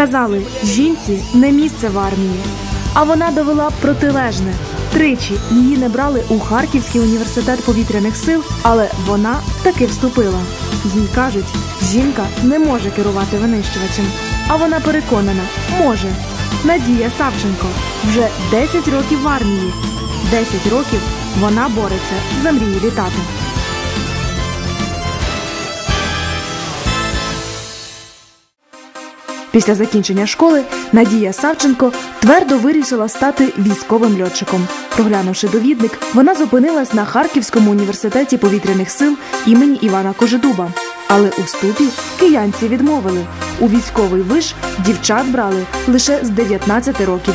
Казали, жінці не місце в армії. А вона довела протилежне. Тричі її не брали у Харківський університет повітряних сил, але вона таки вступила. Їй кажуть, жінка не може керувати винищувачем. А вона переконана, може. Надія Савченко вже 10 років в армії. 10 років вона бореться за мрії літати. Після закінчення школи Надія Савченко твердо вирішила стати військовим льотчиком. Проглянувши довідник, вона зупинилась на Харківському університеті повітряних сил імені Івана Кожедуба. Але у вступі киянці відмовили. У військовий виш дівчат брали лише з 19 років.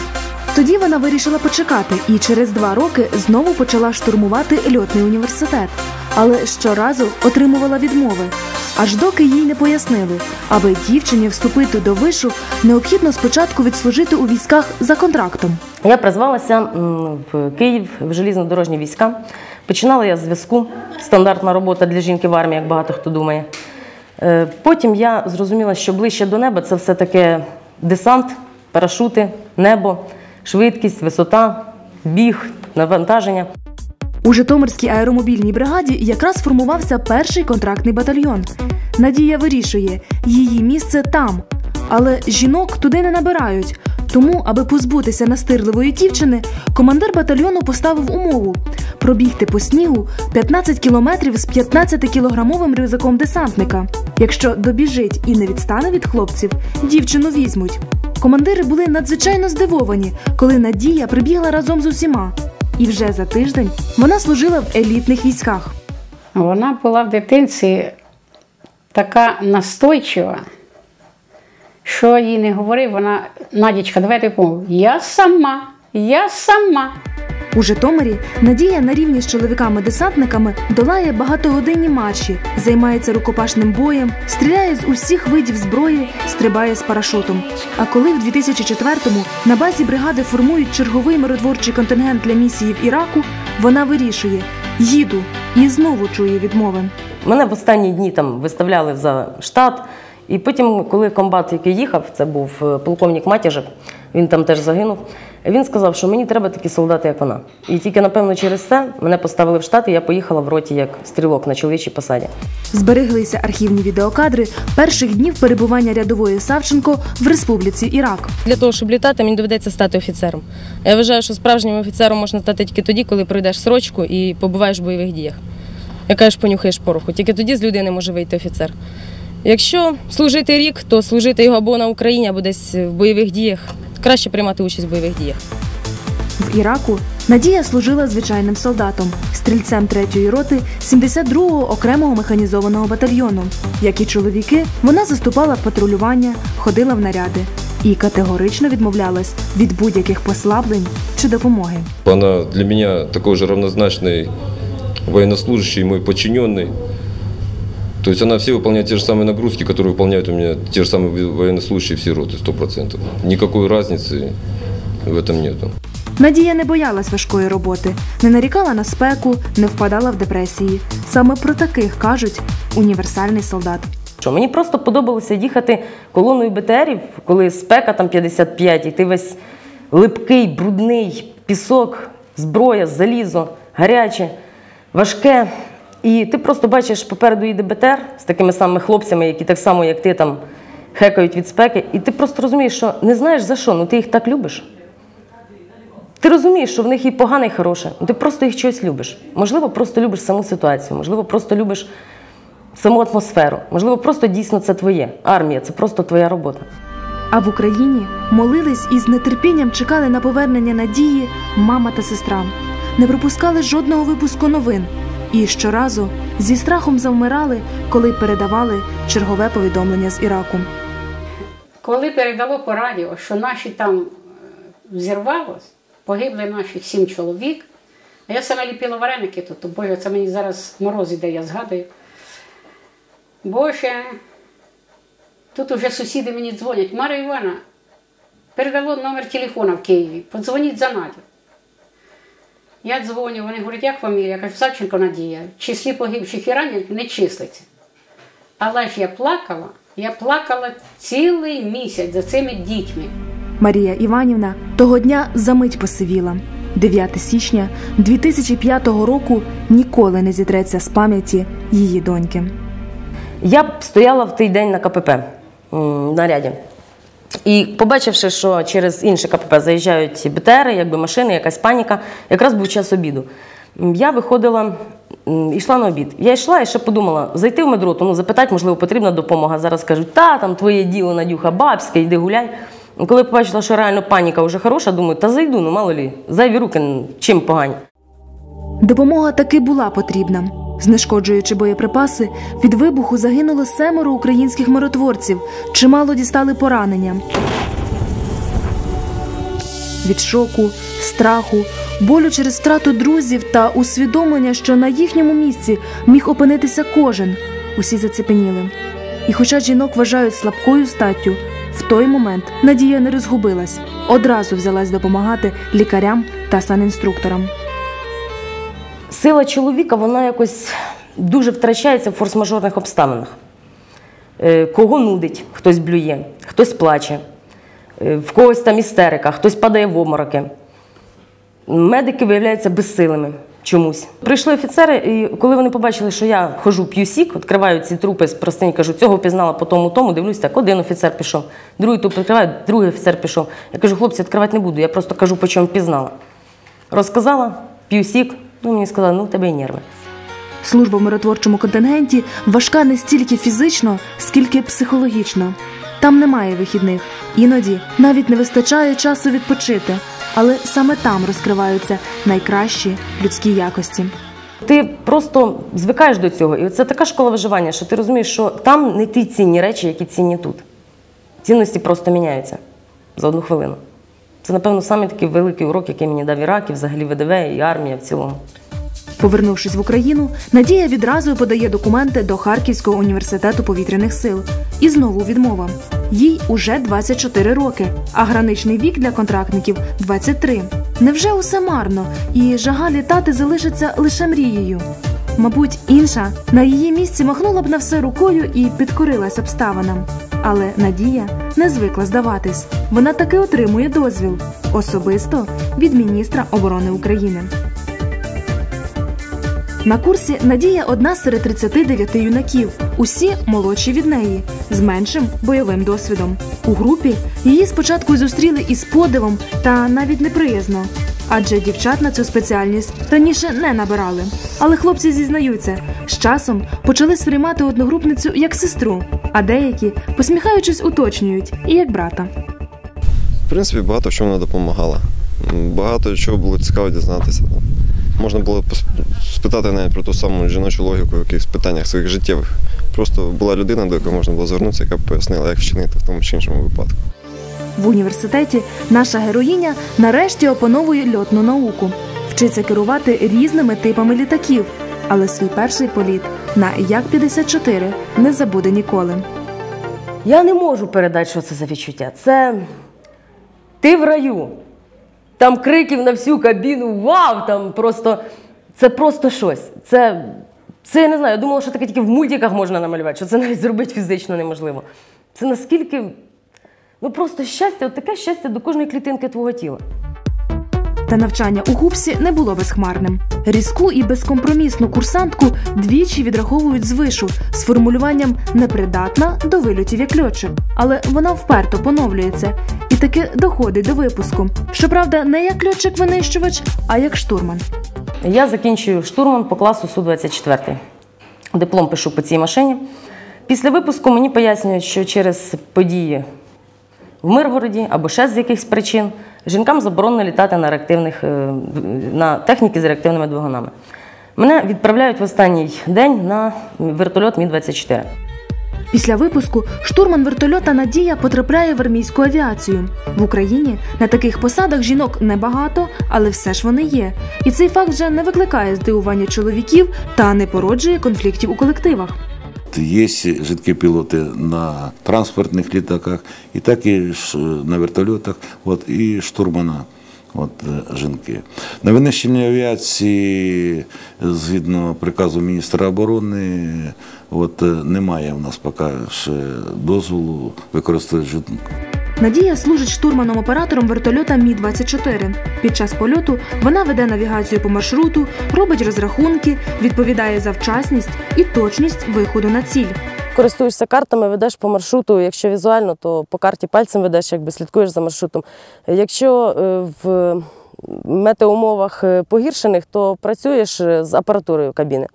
Тоді вона вирішила почекати і через два роки знову почала штурмувати льотний університет. Але щоразу отримувала відмови. Аж доки їй не пояснили, аби дівчині вступити до вишу, необхідно спочатку відслужити у військах за контрактом. Я призвалася в Київ в желізнодорожні війська. Починала я з зв'язку. Стандартна робота для жінки в армії, як багато хто думає. Е, Потім я зрозуміла, що ближче до неба це все таки десант, парашути, небо, швидкість, висота, біг, навантаження. У Житомирській аеромобільній бригаді якраз формувався перший контрактний батальйон. Надія вирішує, її місце там. Але жінок туди не набирають. Тому, аби позбутися настирливої дівчини, командир батальйону поставив умову пробігти по снігу 15 кілометрів з 15-кілограмовим рюкзаком десантника. Якщо добіжить і не відстане від хлопців, дівчину візьмуть. Командири були надзвичайно здивовані, коли Надія прибігла разом з усіма. І вже за тиждень вона служила в елітних військах. Вона була в дитинці така настойчива, що їй не говорив, вона, Надічка, давай допомогу. Я сама, я сама. У Житомирі Надія на рівні з чоловіками-десантниками долає багатогодинні марші, займається рукопашним боєм, стріляє з усіх видів зброї, стрибає з парашутом. А коли в 2004-му на базі бригади формують черговий миротворчий контингент для місії в Іраку, вона вирішує: їду і знову чує відмови. Мене в останні дні там виставляли за штат. І потім, коли комбат, який їхав, це був е, полковник Матяжев, він там теж загинув. Він сказав, що мені треба такі солдати, як вона. І тільки, напевно, через це мене поставили в штат, і я поїхала в роті як стрілок на чоловічій посаді. Збереглися архівні відеокадри перших днів перебування рядової Савченко в Республіці Ірак. Для того, щоб літати, мені доведеться стати офіцером. Я вважаю, що справжнім офіцером можна стати тільки тоді, коли пройдеш срочку і побуваєш в бойових діях. Яка ж понюхаєш пороху. Тільки тоді з людини може вийти офіцер. Якщо служити рік, то служити його або на Україні, або десь в бойових діях. Краще приймати участь в бойових діях. В Іраку Надія служила звичайним солдатом, стрільцем 3-ї роти 72-го окремого механізованого батальйону. Як і чоловіки, вона заступала в патрулювання, ходила в наряди і категорично відмовлялась від будь-яких послаблень чи допомоги. Она для меня такой же равнозначный военнослужащий, мой подчиненный. То есть она все выполняет те же самые нагрузки, которые выполняют у меня те же самые военнослужащие все роты, 100%. Никакой разницы в этом нету. Надія не боялась важкої роботи, не нарікала на спеку, не впадала в депресії. Саме про таких кажуть універсальний солдат. Що мені просто подобалося їхати колоною БТРів, коли спека там 55, і ти весь липкий, брудний, пісок, зброя, залізо, гаряче, важке. І ти просто бачиш, попереду їде БТР з такими самими хлопцями, які так само, як ти там хекають від спеки. І ти просто розумієш, що не знаєш за що, ну ти їх так любиш. Ти розумієш, що в них і погане, і хороше. Ну, ти просто їх чогось любиш. Можливо, просто любиш саму ситуацію, можливо, просто любиш саму атмосферу. Можливо, просто дійсно це твоє. Армія це просто твоя робота. А в Україні молились і з нетерпінням чекали на повернення Надії мама та сестра. Не пропускали жодного випуску новин. І щоразу зі страхом завмирали, коли передавали чергове повідомлення з Іраку. Коли передало по радіо, що наші там е, взірвалось, погибли наші сім чоловік, а я саме ліпила вареники тут, то Боже, це мені зараз мороз іде, я згадую. Боже, тут уже сусіди мені дзвонять. Мара Івана, передало номер телефона в Києві, подзвоніть за Надю. Я дзвоню, вони говорять, як фамілія? Я кажу, Савченко Надія. Числі погибших і ранених не числиться. Але ж я плакала, Я плакала цілий місяць за цими дітьми. Марія Іванівна того дня замить посивіла. 9 січня 2005 року ніколи не зітреться з пам'яті її доньки. Я б стояла в той день на КПП наряді. І побачивши, що через інше КПП заїжджають БТРи, якби машини, якась паніка, якраз був час обіду. Я виходила, йшла на обід. Я йшла і ще подумала, зайти в медроту, ну запитати, можливо, потрібна допомога. Зараз кажуть, та там твоє діло, Надюха, бабське, йди гуляй. Коли побачила, що реально паніка вже хороша, думаю, та зайду, ну мало лі, зайві руки чим погані. Допомога таки була потрібна. Знешкоджуючи боєприпаси, від вибуху загинуло семеро українських миротворців, чимало дістали поранення. Від шоку, страху, болю через втрату друзів та усвідомлення, що на їхньому місці міг опинитися кожен, усі зацепеніли. І хоча жінок вважають слабкою статтю, в той момент Надія не розгубилась, одразу взялась допомагати лікарям та санінструкторам. Сила чоловіка, вона якось дуже втрачається в форс-мажорних обставинах. Е, Кого нудить, хтось блює, хтось плаче, е, в когось там істерика, хтось падає в обмороки. Медики виявляються безсилими чомусь. Прийшли офіцери, і коли вони побачили, що я хожу, п'ю сік, відкриваю ці трупи з простині, кажу, цього впізнала по тому, тому, дивлюсь, так, один офіцер пішов, другий труп відкриваю, другий офіцер пішов. Я кажу, хлопці, відкривати не буду, я просто кажу, по чому впізнала. Розказала, п'ю сік, ну мені сказали, ну в тебе і нерви. Служба в миротворчому контингенті важка не стільки фізично, скільки психологічно. Там немає вихідних, іноді навіть не вистачає часу відпочити, але саме там розкриваються найкращі людські якості. Ти просто звикаєш до цього. І це така школа виживання, що ти розумієш, що там не ті цінні речі, які цінні тут. Цінності просто міняються за одну хвилину. Це, напевно, саме такий великий урок, який мені дав Ірак, і взагалі ВДВ, і армія в цілому. Повернувшись в Україну, Надія відразу подає документи до Харківського університету повітряних сил. І знову відмова. Їй уже 24 роки, а граничний вік для контрактників 23. Невже усе марно, і жага літати залишиться лише мрією? Мабуть, інша на її місці махнула б на все рукою і підкорилась обставинам. Але Надія не звикла здаватись. Вона таки отримує дозвіл особисто від міністра оборони України. На курсі Надія одна серед 39 юнаків, усі молодші від неї, з меншим бойовим досвідом. У групі її спочатку зустріли із подивом та навіть неприязно, адже дівчат на цю спеціальність раніше не набирали. Але хлопці зізнаються, з часом почали сприймати одногрупницю як сестру, а деякі, посміхаючись, уточнюють і як брата. В принципі, багато чому вона допомагала. Багато чого було цікаво дізнатися. Можна було спитати навіть про ту саму жіночу логіку в якихось питаннях своїх життєвих. Просто була людина, до якої можна було звернутися, яка б пояснила, як вчинити в тому чи іншому випадку. В університеті наша героїня нарешті опановує льотну науку, вчиться керувати різними типами літаків, але свій перший політ на Як-54 не забуде ніколи. Я не можу передати, що це за відчуття. Це ти в раю. Там криків на всю кабіну, вау! Там просто це просто щось. Це, це я не знаю. Я думала, що таке тільки в мультиках можна намалювати, що це навіть зробити фізично неможливо. Це наскільки ну просто щастя, от таке щастя до кожної клітинки твого тіла. Та навчання у гупсі не було безхмарним. Різку і безкомпромісну курсантку двічі відраховують звишу з формулюванням непридатна до вильотів як льотчик. Але вона вперто поновлюється і таки доходить до випуску. Щоправда, не як льотчик-винищувач, а як штурман. Я закінчую штурман по класу Су-24. Диплом пишу по цій машині. Після випуску мені пояснюють, що через події в Миргороді або ще з якихось причин жінкам заборонено літати на, реактивних, е, на техніки з реактивними двигунами. Мене відправляють в останній день на вертольот Мі-24. Після випуску штурман вертольота Надія потрапляє в армійську авіацію. В Україні на таких посадах жінок небагато, але все ж вони є. І цей факт вже не викликає здивування чоловіків та не породжує конфліктів у колективах. Є жидкие пілоти на транспортних літаках, і так і на вертольотах, от, і штурмана. От жінки. На винищенні авіації, згідно приказу міністра оборони, от е, немає в нас поки ще дозволу використовувати житник. Надія служить штурманом-оператором вертольота Мі-24. Під час польоту вона веде навігацію по маршруту, робить розрахунки, відповідає за вчасність і точність виходу на ціль. Користуєшся картами, ведеш по маршруту. Якщо візуально, то по карті пальцем ведеш, якби слідкуєш за маршрутом. Якщо е, в метеоумовах е, погіршених, то працюєш е, з апаратурою кабіни.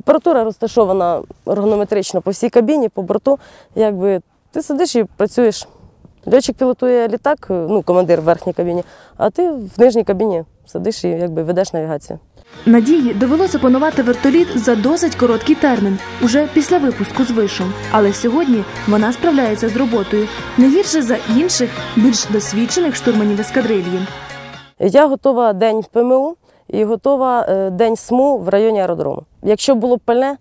Апаратура розташована ергонометрично по всій кабіні, по борту. Якби ти сидиш і працюєш. Льотчик пілотує літак, е, ну, командир в верхній кабіні, а ти в нижній кабіні сидиш і якби ведеш навігацію. Надії довелося опанувати вертоліт за досить короткий термін, уже після випуску з вишом. Але сьогодні вона справляється з роботою не гірше за інших, більш досвідчених штурманів ескадрильї. Я готова день ПМУ і готова е, день СМУ в районі аеродрому. Якщо було б пальне,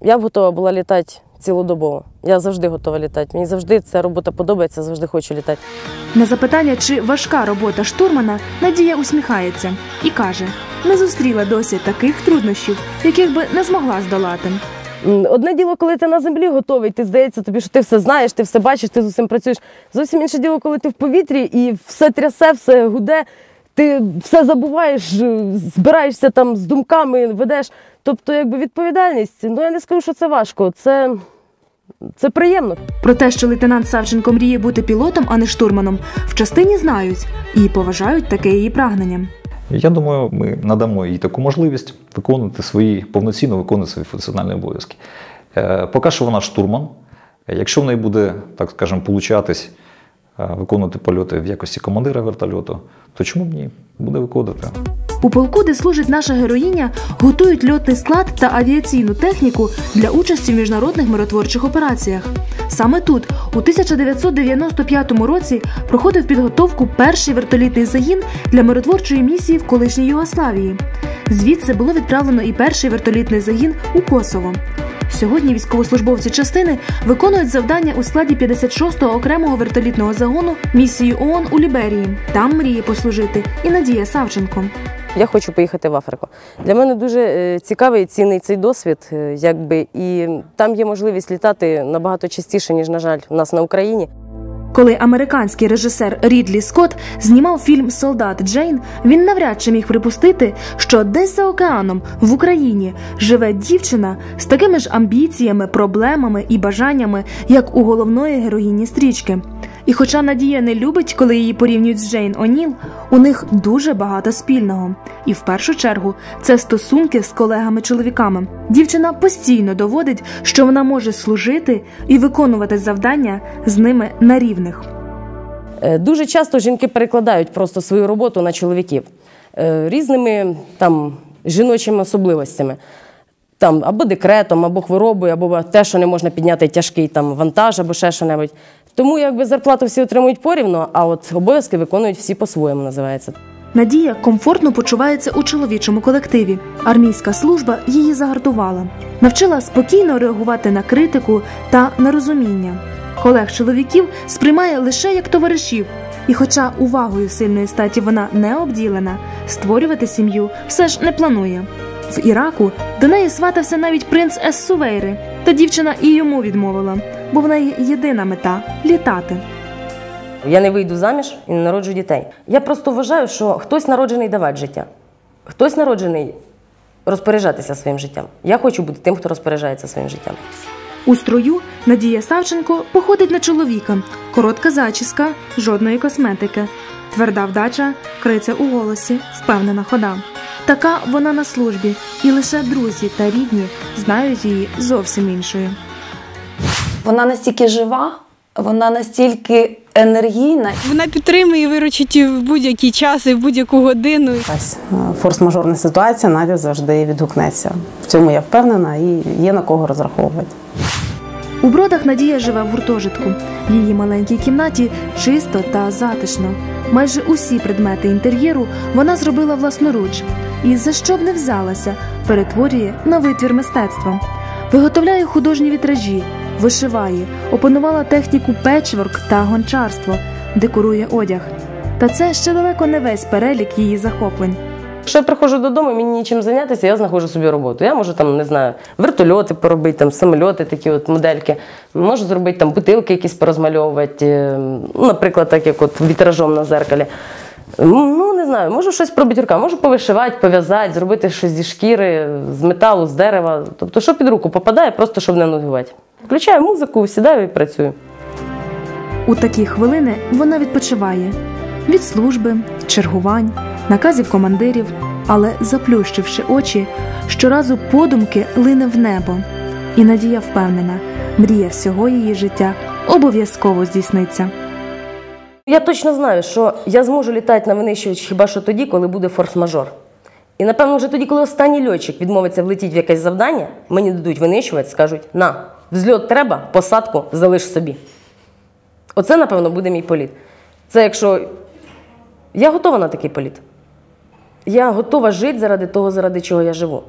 я б готова була літати цілодобово. Я завжди готова літати. Мені завжди ця робота подобається, завжди хочу літати. На запитання, чи важка робота штурмана, Надія усміхається і каже: не зустріла досі таких труднощів, яких би не змогла здолати. Одне діло, коли ти на землі готовий, ти здається тобі, що ти все знаєш, ти все бачиш, ти з усім працюєш. Зовсім інше діло, коли ти в повітрі і все трясе, все гуде, ти все забуваєш, е, збираєшся там з думками, ведеш. Тобто, якби відповідальність, ну я не скажу, що це важко. Це, це приємно. Про те, що лейтенант Савченко мріє бути пілотом, а не штурманом, в частині знають і поважають таке її прагнення. Я думаю, ми надамо їй таку можливість виконувати свої повноцінно виконувати свої функціональні обов'язки. Е, Поки що вона штурман. Якщо в неї буде, так скажемо, получатись виконувати польоти в якості командира вертольоту, то чому б ні? Буде виконувати. У полку, де служить наша героїня, готують льотний склад та авіаційну техніку для участі в міжнародних миротворчих операціях. Саме тут, у 1995 році, проходив підготовку перший вертолітний загін для миротворчої місії в колишній Югославії. Звідси було відправлено і перший вертолітний загін у Косово. Сьогодні військовослужбовці частини виконують завдання у складі 56-го окремого вертолітного загону місії ООН у Ліберії. Там мріє послужити і Надія Савченко. Я хочу поїхати в Африку. Для мене дуже е, цікавий і цінний цей досвід, е, якби і там є можливість літати набагато частіше, ніж, на жаль, у нас на Україні. Коли американський режисер Рідлі Скотт знімав фільм Солдат Джейн, він навряд чи міг припустити, що десь за океаном в Україні живе дівчина з такими ж амбіціями, проблемами і бажаннями, як у головної героїні стрічки. І хоча Надія не любить, коли її порівнюють з Джейн О'Ніл, у них дуже багато спільного. І в першу чергу це стосунки з колегами-чоловіками. Дівчина постійно доводить, що вона може служити і виконувати завдання з ними на рівних. Е, Дуже часто жінки перекладають просто свою роботу на чоловіків е, різними там жіночими особливостями. Там або декретом, або хворобою, або те, що не можна підняти тяжкий там вантаж, або ще що-небудь. Тому якби зарплату всі отримують порівно, а от обов'язки виконують всі по-своєму, називається. Надія комфортно почувається у чоловічому колективі. Армійська служба її загартувала, навчила спокійно реагувати на критику та нерозуміння. Колег чоловіків сприймає лише як товаришів, і, хоча увагою сильної статі вона не обділена, створювати сім'ю все ж не планує. В Іраку до неї сватався навіть принц Ес Сувейри, та дівчина і йому відмовила, бо в неї єдина мета літати. Я не вийду заміж і не народжу дітей. Я просто вважаю, що хтось народжений давати життя, хтось народжений розпоряджатися своїм життям. Я хочу бути тим, хто розпоряджається своїм життям. У строю Надія Савченко походить на чоловіка, коротка зачіска, жодної косметики, тверда вдача, криця у голосі, впевнена хода. Така вона на службі, і лише друзі та рідні знають її зовсім іншою. Вона настільки жива, вона настільки енергійна. Вона підтримує і виручить в будь-який час і в будь-яку годину. Якась е, форс-мажорна ситуація, Надя завжди відгукнеться. В цьому я впевнена і є на кого розраховувати. У бродах Надія живе в гуртожитку. В її маленькій кімнаті чисто та затишно. Майже усі предмети інтер'єру вона зробила власноруч і за що б не взялася, перетворює на витвір мистецтва. Виготовляє художні вітражі, вишиває, опанувала техніку печворк та гончарство, декорує одяг. Та це ще далеко не весь перелік її захоплень. Якщо я приходжу додому, мені нічим зайнятися, я знаходжу собі роботу. Я можу там, не знаю, вертольоти поробити, там, самольоти, такі от модельки. Можу зробити там бутилки якісь порозмальовувати. е, наприклад, так як от вітражом на зеркалі. Ну, не знаю, можу щось пробити руками, можу повишивати, пов'язати, зробити щось зі шкіри, з металу, з дерева. Тобто, що під руку попадає, просто щоб не нудьгувати. Включаю музику, сідаю і працюю. У такі хвилини вона відпочиває від служби, чергувань, наказів командирів, але заплющивши очі, щоразу подумки лине в небо. І Надія впевнена, мрія всього її життя обов'язково здійсниться. Я точно знаю, що я зможу літати на винищувач хіба що тоді, коли буде форс-мажор. І напевно, вже тоді, коли останній льотчик відмовиться влетіти в якесь завдання, мені дадуть винищувач, скажуть: на, взльот треба, посадку залиш собі. Оце, напевно, буде мій політ. Це якщо я готова на такий політ. Я готова жити заради того, заради чого я живу.